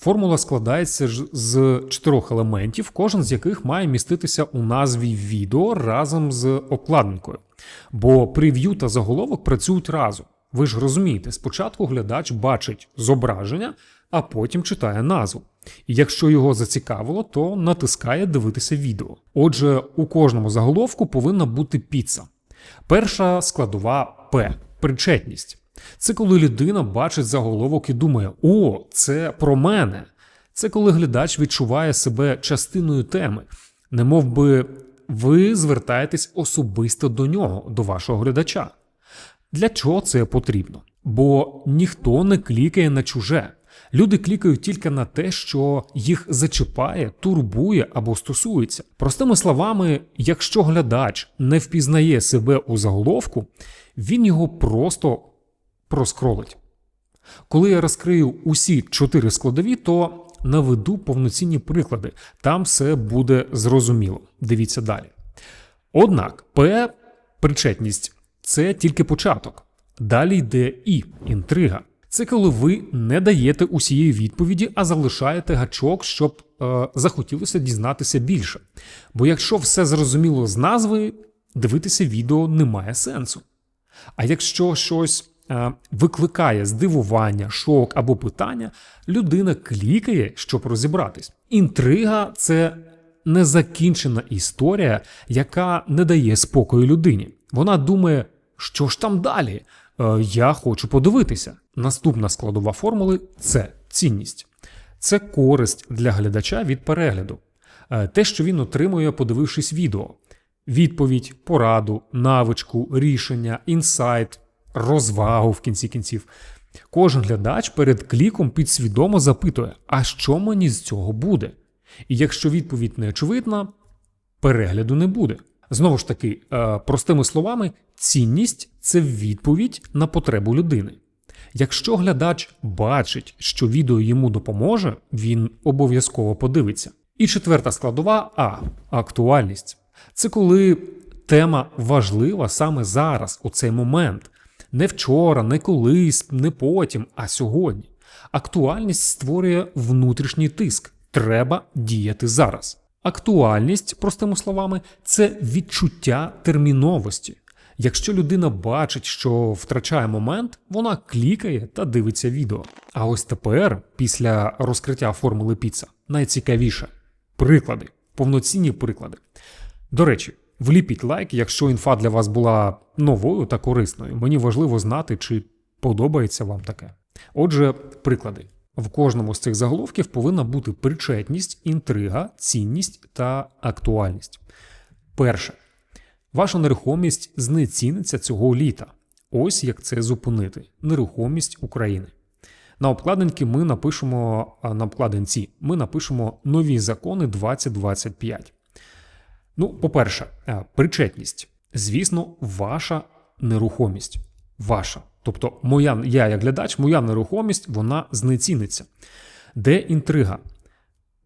Формула складається з чотирьох елементів, кожен з яких має міститися у назві відео разом з обкладинкою. Бо прев'ю та заголовок працюють разом. Ви ж розумієте, спочатку глядач бачить зображення, а потім читає назву. І якщо його зацікавило, то натискає дивитися відео. Отже, у кожному заголовку повинна бути піца. Перша складова П причетність. Це коли людина бачить заголовок і думає: О, це про мене. Це коли глядач відчуває себе частиною теми, не мов би ви звертаєтесь особисто до нього, до вашого глядача. Для чого це потрібно? Бо ніхто не клікає на чуже. Люди клікають тільки на те, що їх зачіпає, турбує або стосується. Простими словами, якщо глядач не впізнає себе у заголовку, він його просто проскролить. Коли я розкрию усі чотири складові, то наведу повноцінні приклади. Там все буде зрозуміло. Дивіться далі. Однак, П причетність це тільки початок. Далі йде І інтрига. Це коли ви не даєте усієї відповіді, а залишаєте гачок, щоб е, захотілося дізнатися більше. Бо якщо все зрозуміло з назви, дивитися відео немає сенсу. А якщо щось викликає здивування, шок або питання, людина клікає, щоб розібратись. Інтрига це незакінчена історія, яка не дає спокою людині. Вона думає, що ж там далі? Е, Я хочу подивитися. Наступна складова формули це цінність. Це користь для глядача від перегляду. Е, Те, що він отримує, подивившись відео. Відповідь, пораду, навичку, рішення, інсайт, розвагу в кінці кінців. Кожен глядач перед кліком підсвідомо запитує, а що мені з цього буде? І якщо відповідь не очевидна, перегляду не буде. Знову ж таки, е, простими словами, цінність це відповідь на потребу людини. Якщо глядач бачить, що відео йому допоможе, він обов'язково подивиться. І четверта складова А актуальність. Це коли тема важлива саме зараз, у цей момент. Не вчора, не колись, не потім, а сьогодні. Актуальність створює внутрішній тиск. Треба діяти зараз. Актуальність, простими словами, це відчуття терміновості. Якщо людина бачить, що втрачає момент, вона клікає та дивиться відео. А ось тепер, після розкриття формули піца, найцікавіше приклади, повноцінні приклади. До речі, вліпіть лайк, якщо інфа для вас була новою та корисною. Мені важливо знати, чи подобається вам таке. Отже, приклади. В кожному з цих заголовків повинна бути причетність, інтрига, цінність та актуальність. Перше. Ваша нерухомість знеціниться цього літа. Ось як це зупинити. Нерухомість України. На обкладинці ми напишемо на обкладинці ми напишемо нові закони 2025. Ну, по-перше, причетність. Звісно, ваша нерухомість. Ваша. Тобто, моя, я, як глядач, моя нерухомість вона знеціниться. Де інтрига?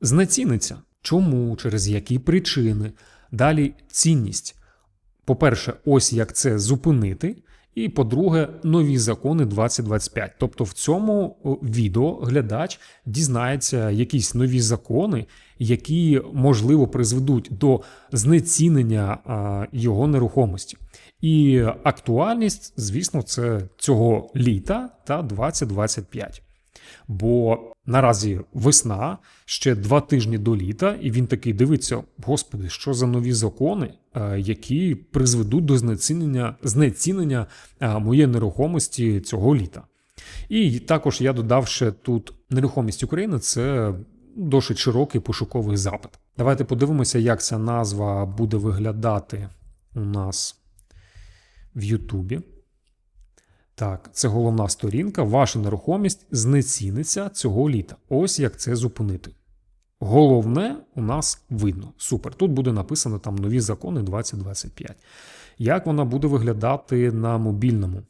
Знеціниться. Чому, через які причини? Далі цінність. По-перше, ось як це зупинити. І по-друге, нові закони 2025. Тобто в цьому відео глядач дізнається якісь нові закони, які можливо призведуть до знецінення його нерухомості. І актуальність, звісно, це цього літа та 2025. Бо наразі весна, ще два тижні до літа, і він такий дивиться: Господи, що за нові закони, е, які призведуть до знецінення знецінення е, моєї нерухомості цього літа. І також я додав ще тут нерухомість України це досить широкий пошуковий запит. Давайте подивимося, як ця назва буде виглядати у нас в Ютубі. Так, це головна сторінка. Ваша нерухомість знеціниться цього літа. Ось як це зупинити. Головне у нас видно. Супер. Тут буде написано там нові закони 2025. Як вона буде виглядати на мобільному?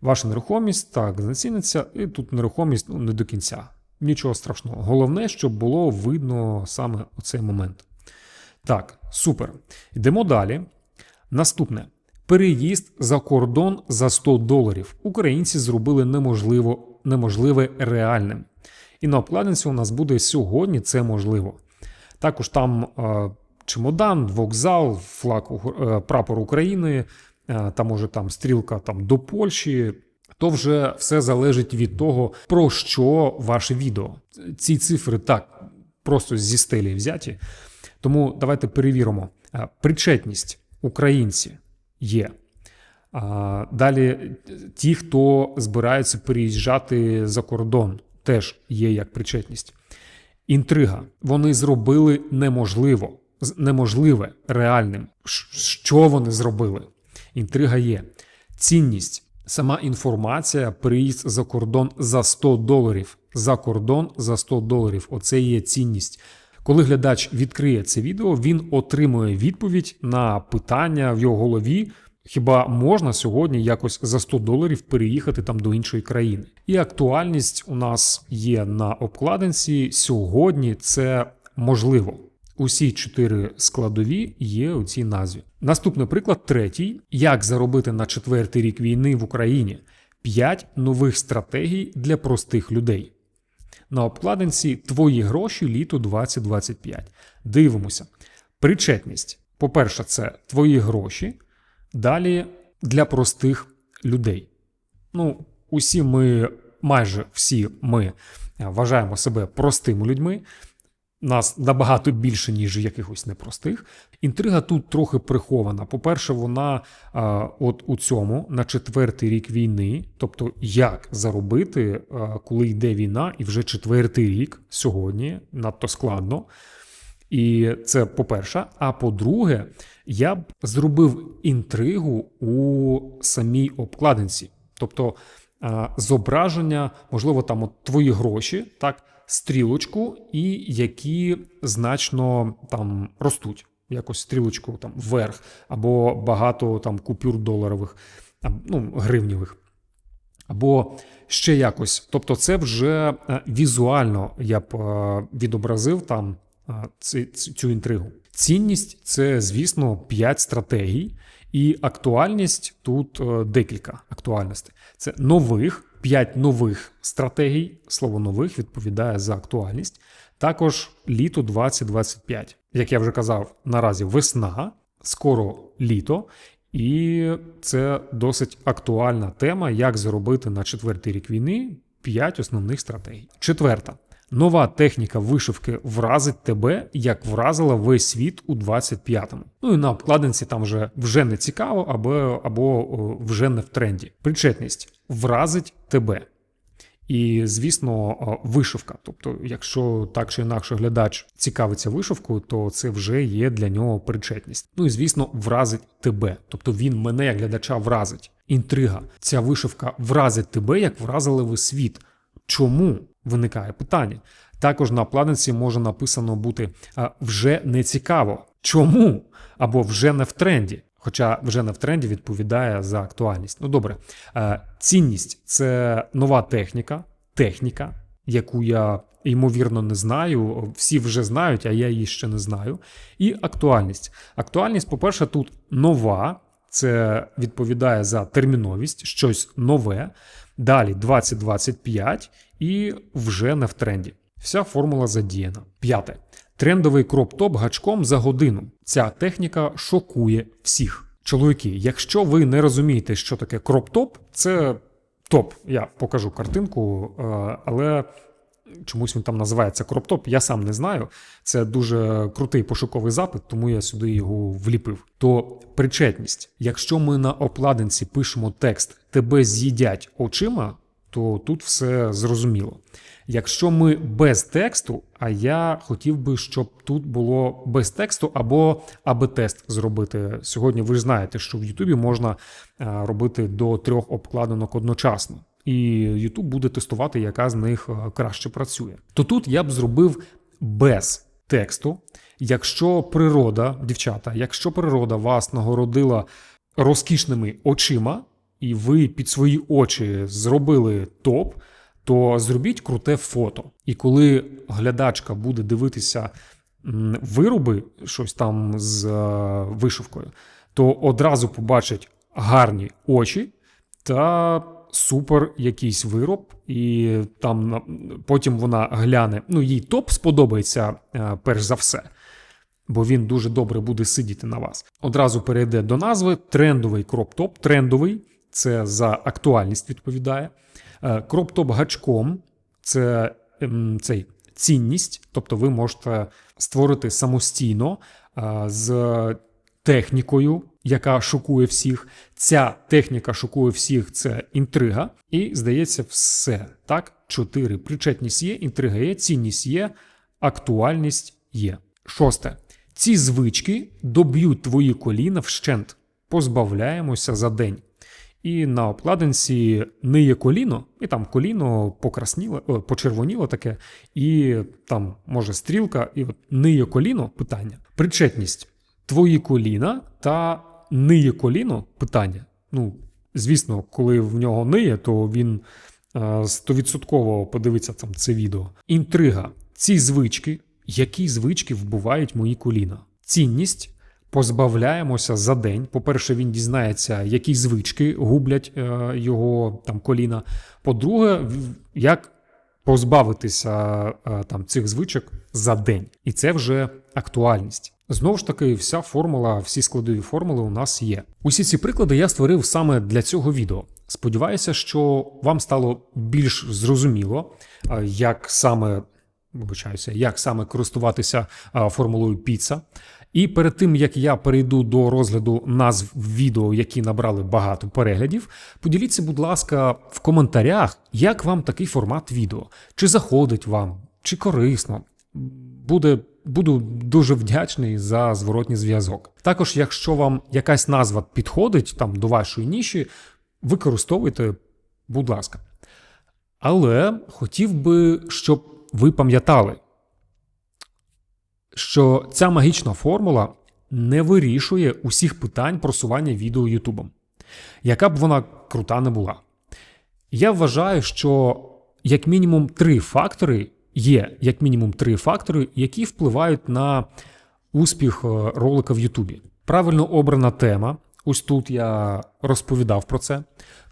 Ваша нерухомість так знеціниться, і тут нерухомість ну, не до кінця. Нічого страшного. Головне, щоб було видно саме оцей момент. Так, супер. Йдемо далі. Наступне. Переїзд за кордон за 100 доларів. Українці зробили неможливо, неможливе реальним. І на обкладинці у нас буде сьогодні це можливо. Також там е, чемодан, вокзал, флаг е, прапор України, е, та може там стрілка там до Польщі. То вже все залежить від того, про що ваше відео. Ці цифри так просто зі стелі взяті. Тому давайте перевіримо. Е, Причетність українці є. А, Далі ті, хто збираються переїжджати за кордон, теж є як причетність. Інтрига. Вони зробили неможливо, неможливе реальним. Що вони зробили? Інтрига є. Цінність. Сама інформація, приїзд за кордон за 100 доларів. За кордон за 100 доларів. Оце є цінність. Коли глядач відкриє це відео, він отримує відповідь на питання в його голові. Хіба можна сьогодні якось за 100 доларів переїхати там до іншої країни? І актуальність у нас є на обкладинці. Сьогодні це можливо. Усі чотири складові є у цій назві. Наступний приклад, третій: як заробити на четвертий рік війни в Україні. П'ять нових стратегій для простих людей. На обкладинці Твої гроші літо 2025. Дивимося. Причетність. По-перше, це твої гроші. Далі для простих людей. Ну, усі ми, майже всі ми е, вважаємо себе простими людьми. Нас набагато більше, ніж якихось непростих. Інтрига тут трохи прихована. По-перше, вона а, от у цьому на четвертий рік війни, тобто як заробити, а, коли йде війна, і вже четвертий рік сьогодні надто складно. І це по-перше. А по-друге, я б зробив інтригу у самій обкладинці. Тобто зображення, можливо, там от твої гроші, так, стрілочку, і які значно там ростуть. Якось стрілочку там вверх, або багато там купюр доларових, ну, гривнєвих. Або ще якось. Тобто, це вже е, візуально я б е, відобразив там е, цю інтригу. Цінність це, звісно, 5 стратегій, і актуальність тут е, декілька актуальностей. Це нових 5 нових стратегій. Слово нових відповідає за актуальність. Також літо 2025. Як я вже казав, наразі весна, скоро літо, і це досить актуальна тема, як заробити на четвертий рік війни 5 основних стратегій. Четверта. Нова техніка вишивки вразить тебе, як вразила весь світ у 25-му. Ну і на обкладинці там вже, вже не цікаво, або, або вже не в тренді. Причетність вразить тебе. І, звісно, вишивка. Тобто, якщо так чи інакше глядач цікавиться вишивкою, то це вже є для нього причетність. Ну і звісно, вразить тебе. Тобто він мене як глядача вразить. Інтрига. Ця вишивка вразить тебе, як вразили ви світ. Чому виникає питання? Також на планеті може написано бути вже не цікаво. Чому? Або вже не в тренді. Хоча вже не в тренді відповідає за актуальність. Ну добре, Е, цінність це нова техніка, техніка, яку я ймовірно не знаю. Всі вже знають, а я її ще не знаю. І актуальність. Актуальність, по-перше, тут нова, це відповідає за терміновість, щось нове. Далі 2025 і вже не в тренді. Вся формула задіяна. П'яте. Трендовий кроп-топ гачком за годину. Ця техніка шокує всіх. Чоловіки, якщо ви не розумієте, що таке кроп-топ, це топ. Я покажу картинку, е, але чомусь він там називається кроп-топ. Я сам не знаю. Це дуже крутий пошуковий запит, тому я сюди його вліпив. То причетність. Якщо ми на обкладинці пишемо текст Тебе з'їдять очима, то тут все зрозуміло. Якщо ми без тексту, а я хотів би, щоб тут було без тексту або АБ-тест зробити. Сьогодні ви ж знаєте, що в Ютубі можна е, робити до трьох обкладинок одночасно. І YouTube буде тестувати, яка з них е, краще працює. То тут я б зробив без тексту. Якщо природа, дівчата, якщо природа вас нагородила розкішними очима, і ви під свої очі зробили топ, то зробіть круте фото. І коли глядачка буде дивитися вироби, щось там з е, вишивкою, то одразу побачить гарні очі та супер якийсь вироб, і там потім вона гляне. Ну, їй топ сподобається е, перш за все. Бо він дуже добре буде сидіти на вас. Одразу перейде до назви трендовий кроп-топ. Трендовий це за актуальність відповідає. Е, Кроп-топ гачком це ем, цей цінність, тобто ви можете створити самостійно е, з технікою, яка шокує всіх. Ця техніка шокує всіх, це інтрига. І здається, все. Так, чотири. Причетність є, інтрига є, цінність є, актуальність є. Шосте. Ці звички доб'ють твої коліна вщент. Позбавляємося за день. І на обкладинці ниє коліно, і там коліно покрасніло, почервоніло таке, і там може стрілка, і от ниє коліно питання. Причетність твої коліна та ниє коліно питання. Ну, звісно, коли в нього ниє, то він е, стовідсотково подивиться там це відео. Інтрига. Ці звички, які звички вбивають мої коліна. Цінність. Позбавляємося за день. По-перше, він дізнається, які звички гублять е, його там коліна. По-друге, як позбавитися е, там цих звичок за день. І це вже актуальність. Знову ж таки, вся формула, всі складові формули у нас є. Усі ці приклади я створив саме для цього відео. Сподіваюся, що вам стало більш зрозуміло, е, як саме вибачаюся, як саме користуватися формулою піца. І перед тим як я перейду до розгляду назв відео, які набрали багато переглядів, поділіться, будь ласка, в коментарях, як вам такий формат відео, чи заходить вам, чи корисно. Буде. Буду дуже вдячний за зворотній зв'язок. Також, якщо вам якась назва підходить там до вашої ніші, використовуйте, будь ласка. Але хотів би, щоб ви пам'ятали, що ця магічна формула не вирішує усіх питань просування відео Ютубом, яка б вона крута не була. Я вважаю, що як мінімум три фактори є, як мінімум три фактори, які впливають на успіх е, ролика в Ютубі. Правильно обрана тема. Ось тут я розповідав про це.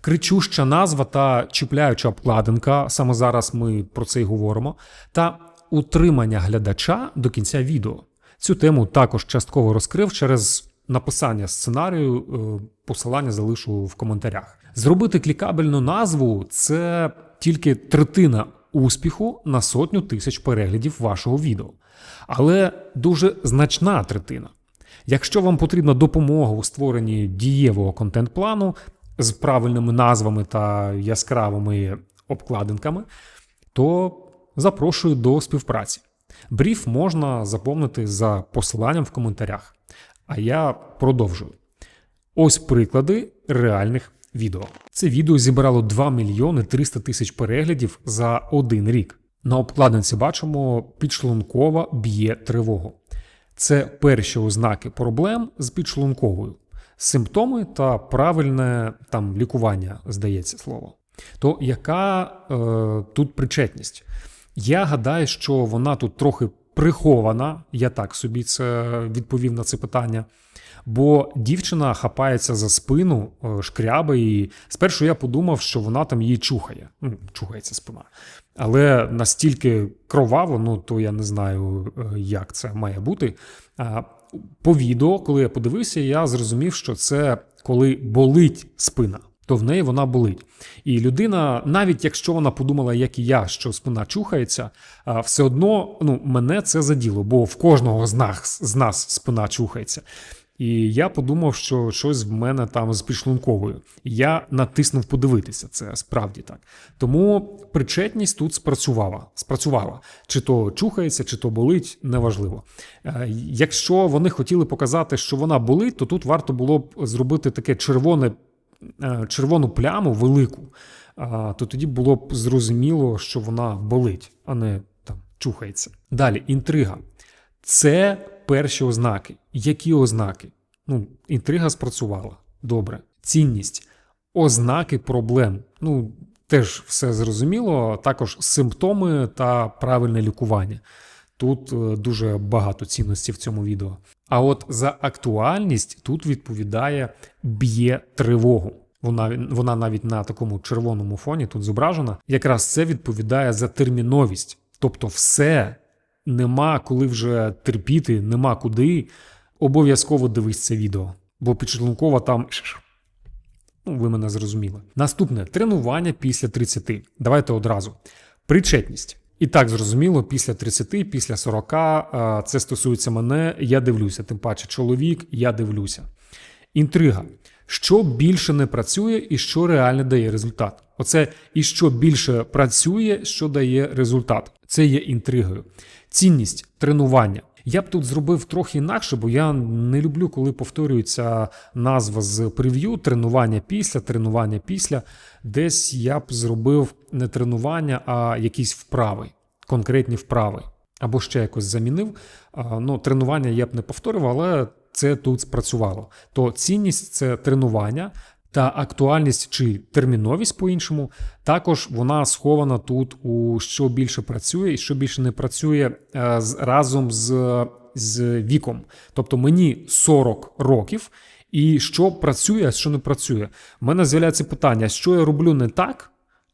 Кричуща назва та чіпляюча обкладинка. Саме зараз ми про це й говоримо. Та утримання глядача до кінця відео. Цю тему також частково розкрив через написання сценарію. е, Посилання залишу в коментарях. Зробити клікабельну назву це тільки третина успіху на сотню тисяч переглядів вашого відео. Але дуже значна третина. Якщо вам потрібна допомога у створенні дієвого контент-плану з правильними назвами та яскравими обкладинками, то запрошую до співпраці. Бріф можна заповнити за посиланням в коментарях. А я продовжую. Ось приклади реальних відео. Це відео зібрало 2 мільйони 300 тисяч переглядів за один рік. На обкладинці бачимо, підшлункова б'є тривогу. Це перші ознаки проблем з підшлунковою, симптоми та правильне там лікування, здається слово. То яка е, тут причетність? Я гадаю, що вона тут трохи прихована. Я так собі це відповів на це питання. Бо дівчина хапається за спину, е, шкряби і спершу я подумав, що вона там її чухає. Ну, чухається спина. Але настільки кроваво, ну то я не знаю, е, як це має бути. По відео, коли я подивився, я зрозумів, що це коли болить спина. То в неї вона болить. І людина, навіть якщо вона подумала, як і я, що спина чухається, все одно ну, мене це заділо, бо в кожного з нас, з нас спина чухається. І я подумав, що щось в мене там з підшлунковою. Я натиснув подивитися, це справді так. Тому причетність тут спрацювала. спрацювала. Чи то чухається, чи то болить, неважливо. Е, Якщо вони хотіли показати, що вона болить, то тут варто було б зробити таке червоне, червону пляму велику. То тоді було б зрозуміло, що вона болить, а не там чухається. Далі інтрига. Це перші ознаки. Які ознаки? Ну, інтрига спрацювала. Добре. Цінність, ознаки проблем. Ну, теж все зрозуміло. Також симптоми та правильне лікування. Тут е, дуже багато цінності в цьому відео. А от за актуальність тут відповідає б'є тривогу. вона, вона навіть на такому червоному фоні тут зображена, якраз це відповідає за терміновість. Тобто, все нема коли вже терпіти, нема куди. Обов'язково дивись це відео, бо підшлункова там. Ну, ви мене зрозуміли. Наступне тренування після 30. Давайте одразу. Причетність. І так зрозуміло, після 30, після 40, це стосується мене, я дивлюся, тим паче чоловік, я дивлюся. Інтрига. Що більше не працює і що реально дає результат? Оце і що більше працює, що дає результат. Це є інтригою. Цінність тренування. Я б тут зробив трохи інакше, бо я не люблю, коли повторюється назва з прев'ю, тренування після, тренування після. Десь я б зробив не тренування, а якісь вправи, конкретні вправи. Або ще якось замінив. Ну, тренування я б не повторював, але це тут спрацювало. То цінність це тренування. Та актуальність чи терміновість по-іншому, також вона схована тут у що більше працює і що більше не працює е, разом з, з віком. Тобто мені 40 років, і що працює, а що не працює. У мене з'являється питання, що я роблю не так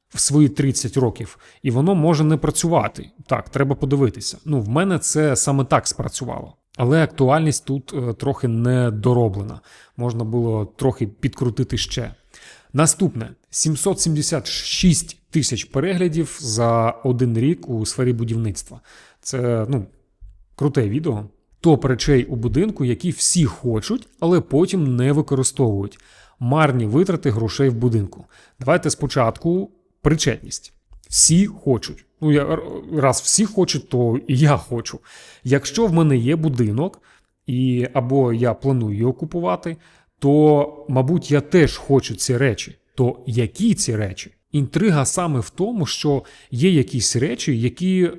в свої 30 років, і воно може не працювати. Так, треба подивитися. Ну, в мене це саме так спрацювало. Але актуальність тут е, трохи не дороблена. Можна було трохи підкрутити ще. Наступне 776 тисяч переглядів за один рік у сфері будівництва. Це ну, круте відео. Топ речей у будинку, які всі хочуть, але потім не використовують. Марні витрати грошей в будинку. Давайте спочатку причетність. Всі хочуть. Ну, я, раз всі хочуть, то і я хочу. Якщо в мене є будинок, і або я планую його купувати, то, мабуть, я теж хочу ці речі. То які ці речі? Інтрига саме в тому, що є якісь речі, які е,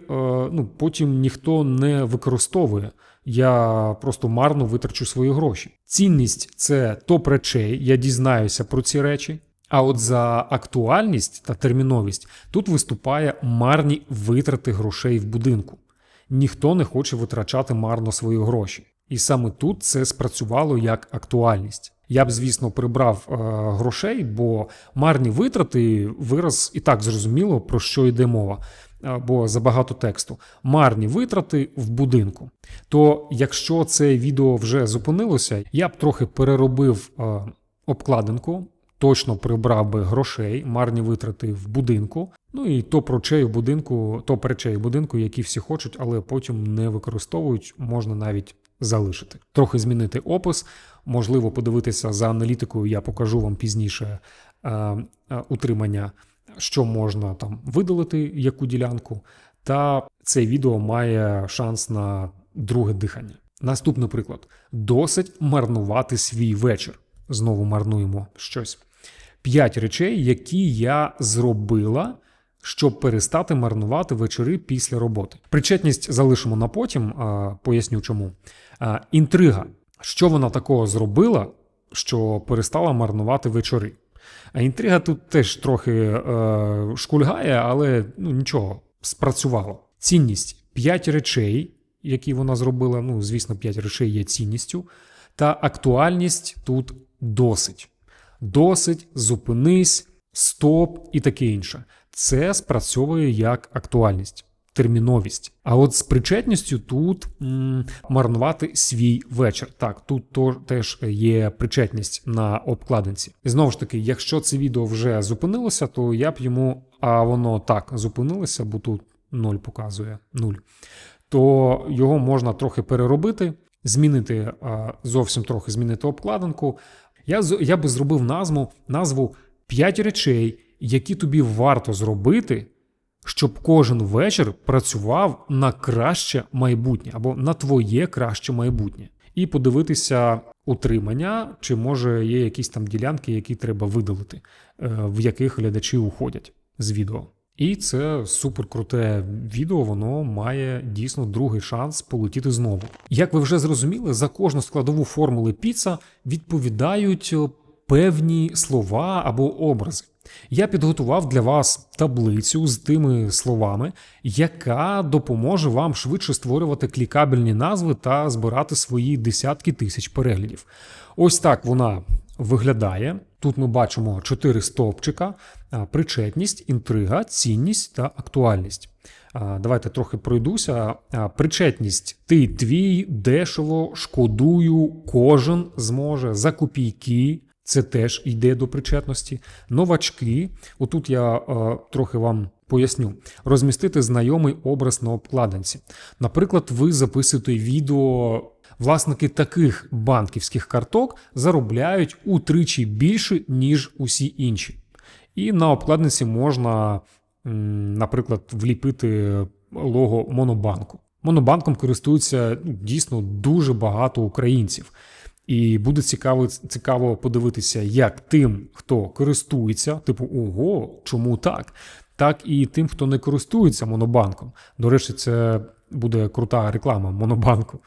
ну, потім ніхто не використовує. Я просто марно витрачу свої гроші. Цінність це топ речей, я дізнаюся про ці речі. А от за актуальність та терміновість тут виступає марні витрати грошей в будинку. Ніхто не хоче витрачати марно свої гроші. І саме тут це спрацювало як актуальність. Я б, звісно, прибрав е, грошей, бо марні витрати вираз і так зрозуміло, про що йде мова, е, бо забагато тексту. Марні витрати в будинку. То якщо це відео вже зупинилося, я б трохи переробив е, обкладинку. Точно прибрав би грошей, марні витрати в будинку. Ну і топ речей в будинку, топ речей в будинку, які всі хочуть, але потім не використовують, можна навіть залишити. Трохи змінити опис, можливо, подивитися за аналітикою. Я покажу вам пізніше е, е, утримання, що можна там видалити, яку ділянку. Та це відео має шанс на друге дихання. Наступний приклад: досить марнувати свій вечір. Знову марнуємо щось. П'ять речей, які я зробила, щоб перестати марнувати вечори після роботи. Причетність залишимо на потім, поясню чому. Інтрига, що вона такого зробила, що перестала марнувати вечори. А інтрига тут теж трохи е, шкульгає, але ну, нічого, спрацювало. Цінність п'ять речей, які вона зробила. Ну, звісно, п'ять речей є цінністю. Та актуальність тут досить. Досить, зупинись, стоп і таке інше. Це спрацьовує як актуальність, терміновість. А от з причетністю тут м, марнувати свій вечір. Так, тут то, теж є причетність на обкладинці. І знову ж таки, якщо це відео вже зупинилося, то я б йому, а воно так зупинилося, бо тут 0 показує 0, то його можна трохи переробити, змінити зовсім трохи змінити обкладинку. Я, я би зробив назву, назву 5 речей, які тобі варто зробити, щоб кожен вечір працював на краще майбутнє або на твоє краще майбутнє. І подивитися утримання, чи може є якісь там ділянки, які треба видалити, е, в яких глядачі уходять з відео. І це супер круте відео, воно має дійсно другий шанс полетіти знову. Як ви вже зрозуміли, за кожну складову формули піца відповідають певні слова або образи. Я підготував для вас таблицю з тими словами, яка допоможе вам швидше створювати клікабельні назви та збирати свої десятки тисяч переглядів. Ось так вона виглядає. Тут ми бачимо чотири стовпчика: причетність, інтрига, цінність та актуальність. Давайте трохи пройдуся. Причетність. Ти твій, дешево, шкодую, кожен зможе за копійки. Це теж йде до причетності. Новачки. Отут я е, трохи вам поясню. Розмістити знайомий образ на обкладинці. Наприклад, ви записуєте відео. Власники таких банківських карток заробляють утричі більше, ніж усі інші. І на обкладинці можна, наприклад, вліпити лого Монобанку. Монобанком користуються ну, дійсно дуже багато українців. І буде цікаво, цікаво подивитися, як тим, хто користується, типу, ого, чому так? Так і тим, хто не користується монобанком. До речі, це буде крута реклама монобанку.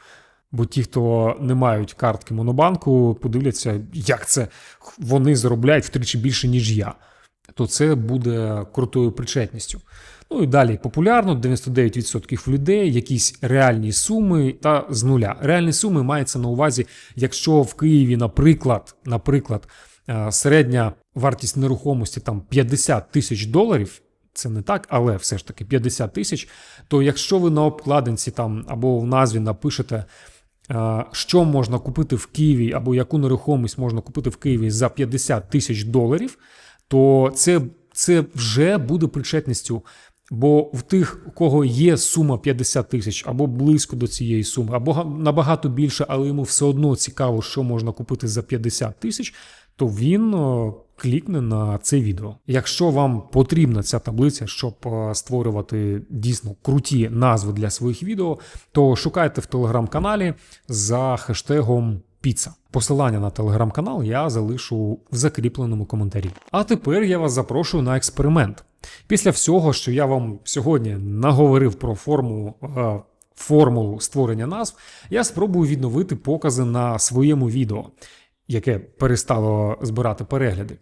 Бо ті, хто не мають картки монобанку, подивляться, як це вони заробляють втричі більше, ніж я. То це буде крутою причетністю. Ну і далі популярно 99% людей, якісь реальні суми та з нуля. Реальні суми мається на увазі, якщо в Києві, наприклад, наприклад, е, середня вартість нерухомості там 50 тисяч доларів. Це не так, але все ж таки 50 тисяч. То якщо ви на обкладинці там або в назві напишете, що можна купити в Києві, або яку нерухомість можна купити в Києві за 50 тисяч доларів, то це, це вже буде причетністю. Бо в тих, у кого є сума 50 тисяч, або близько до цієї суми, або набагато більше, але йому все одно цікаво, що можна купити за 50 тисяч, то він клікне на це відео. Якщо вам потрібна ця таблиця, щоб е, створювати дійсно круті назви для своїх відео, то шукайте в телеграм-каналі за хештегом Піца. Посилання на телеграм-канал я залишу в закріпленому коментарі. А тепер я вас запрошую на експеримент. Після всього, що я вам сьогодні наговорив про форму, е, формулу створення назв, я спробую відновити покази на своєму відео, яке перестало збирати перегляди.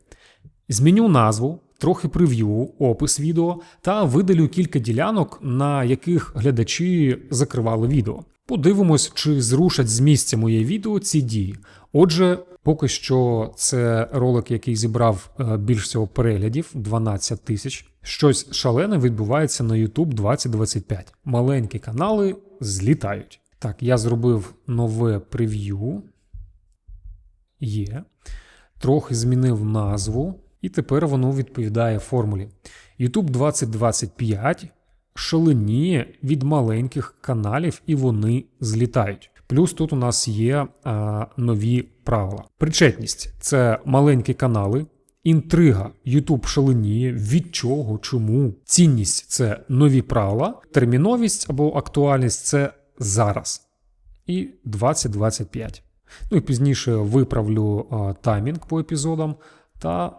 Зміню назву, трохи прев'ю, опис відео та видалю кілька ділянок, на яких глядачі закривали відео. Подивимось, чи зрушать з місця моє відео ці дії. Отже, поки що це ролик, який зібрав е, більш всього переглядів 12 тисяч. Щось шалене відбувається на YouTube 2025. Маленькі канали злітають. Так, я зробив нове прев'ю. Є. Трохи змінив назву, і тепер воно відповідає формулі. YouTube 2025 шаленіє від маленьких каналів, і вони злітають. Плюс тут у нас є а, нові правила. Причетність це маленькі канали. Інтрига YouTube шаленіє. Від чого, чому? Цінність це нові правила. Терміновість або актуальність це зараз. І 2025. Ну і пізніше виправлю а, таймінг по епізодам та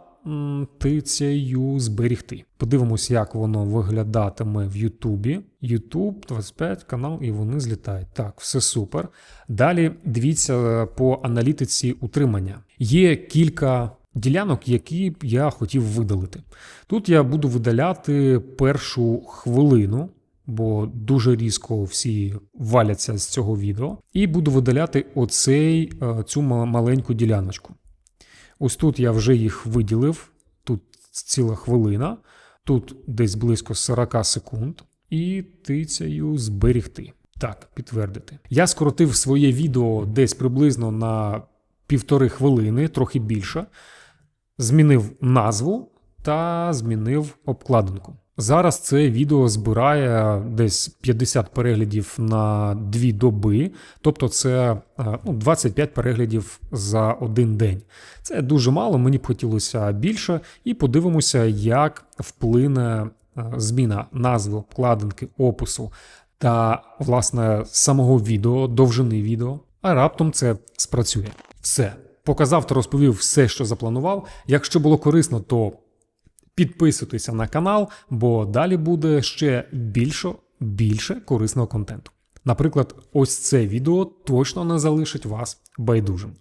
тицею зберігти. Подивимось, як воно виглядатиме в Ютубі. Ютуб 25 канал, і вони злітають. Так, все супер. Далі дивіться по аналітиці утримання. Є кілька. Ділянок, які я хотів видалити. Тут я буду видаляти першу хвилину, бо дуже різко всі валяться з цього відео. І буду видаляти оцей, е, цю маленьку діляночку. Ось тут я вже їх виділив. Тут ціла хвилина, тут десь близько 40 секунд, і тицяю зберігти. Так, підтвердити. Я скоротив своє відео десь приблизно на півтори хвилини, трохи більше. Змінив назву та змінив обкладинку. Зараз це відео збирає десь 50 переглядів на 2 доби, тобто це е, ну, 25 переглядів за один день. Це дуже мало, мені б хотілося більше, і подивимося, як вплине е, зміна назви, обкладинки, опису та власне самого відео, довжини відео. А раптом це спрацює. Все. Показав та розповів все, що запланував. Якщо було корисно, то підписуйтеся на канал, бо далі буде ще більше, більше корисного контенту. Наприклад, ось це відео точно не залишить вас байдужим.